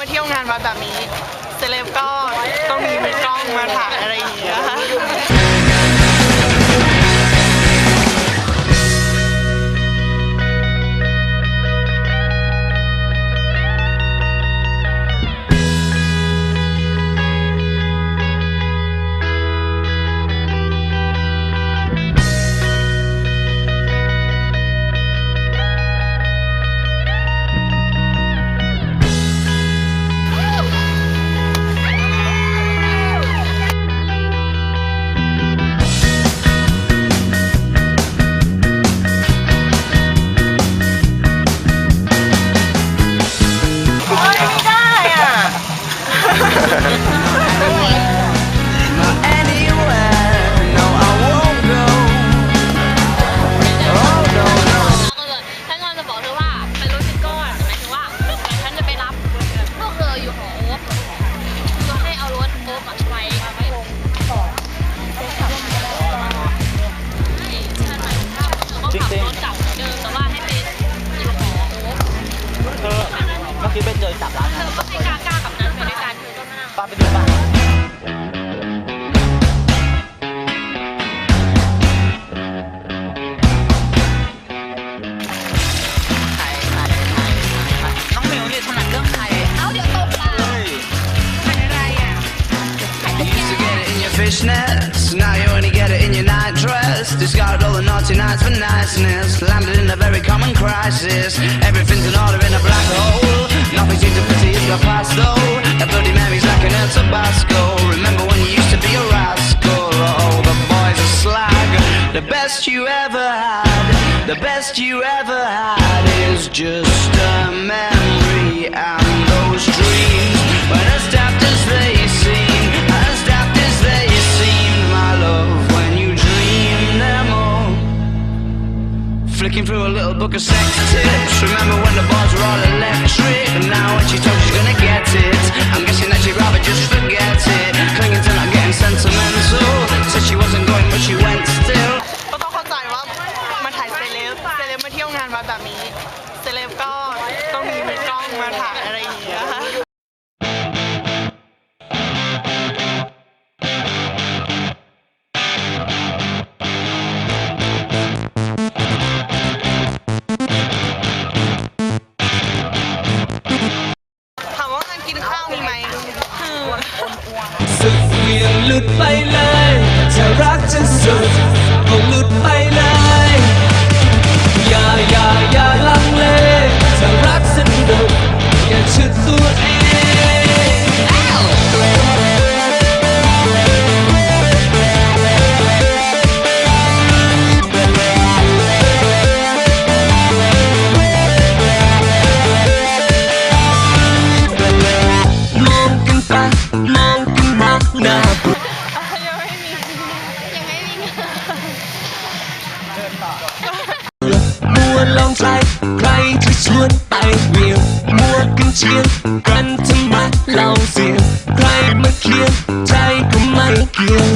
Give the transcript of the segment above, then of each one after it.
มาเที่ยวงานวัดแบบนี้เซเลบก็ต้องมีกล้องมาถ่ายอะไรอย่างเงี้ย Papa Dipa. Fishnets, now you only get it in your nightdress Discard all the naughty nights for niceness Landed in a very common crisis you ever had, the best you ever had is just a memory and those dreams. But as daft as they seem, as daft as they seem, my love, when you dream them all. Flicking through a little book of sex tips. Remember when the bars were all electric? And now when she told she's gonna get it, I'm guessing that she'd rather just forget it. Clinging to not getting sentimental. มีไหมสุดเวียงหลุดไปเลยจะรักจะสุดคงหลุดไป มัวลองใจใครจะชวนไปเวียงบัวกันเชียงกันทำไมเราเสียงใครมาเคลียร์ใจก็ไม่เกี่ยว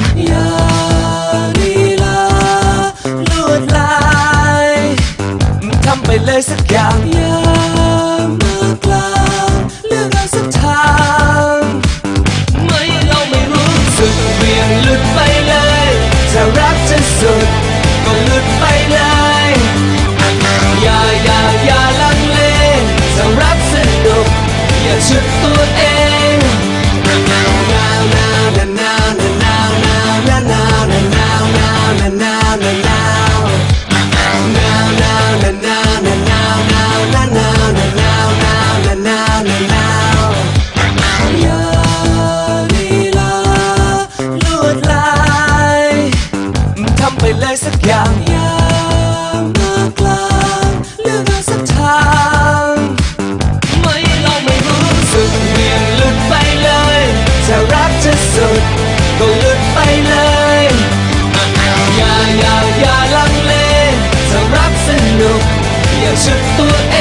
ฉุดตัวเอ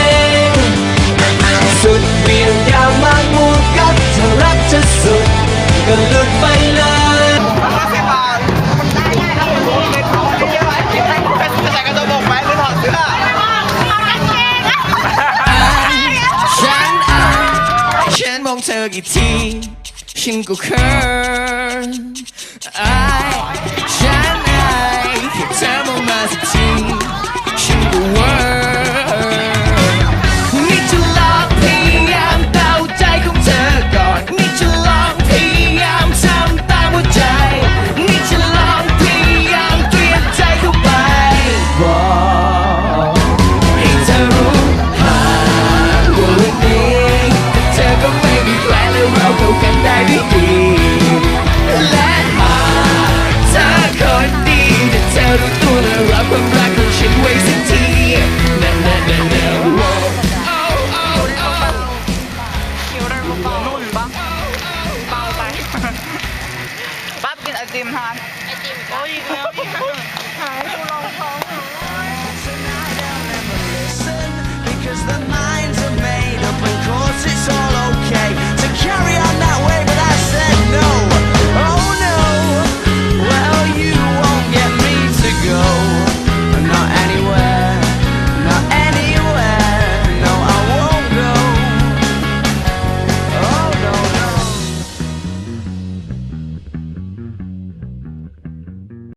งสุดเวียงยาวมามูกับเธอรักจะสุดก็หลุดไปเลยฉันอะฉันมงเธอกี่ทีฉันก็เคิน ติมทานไอติมโอ้ยเนื้อ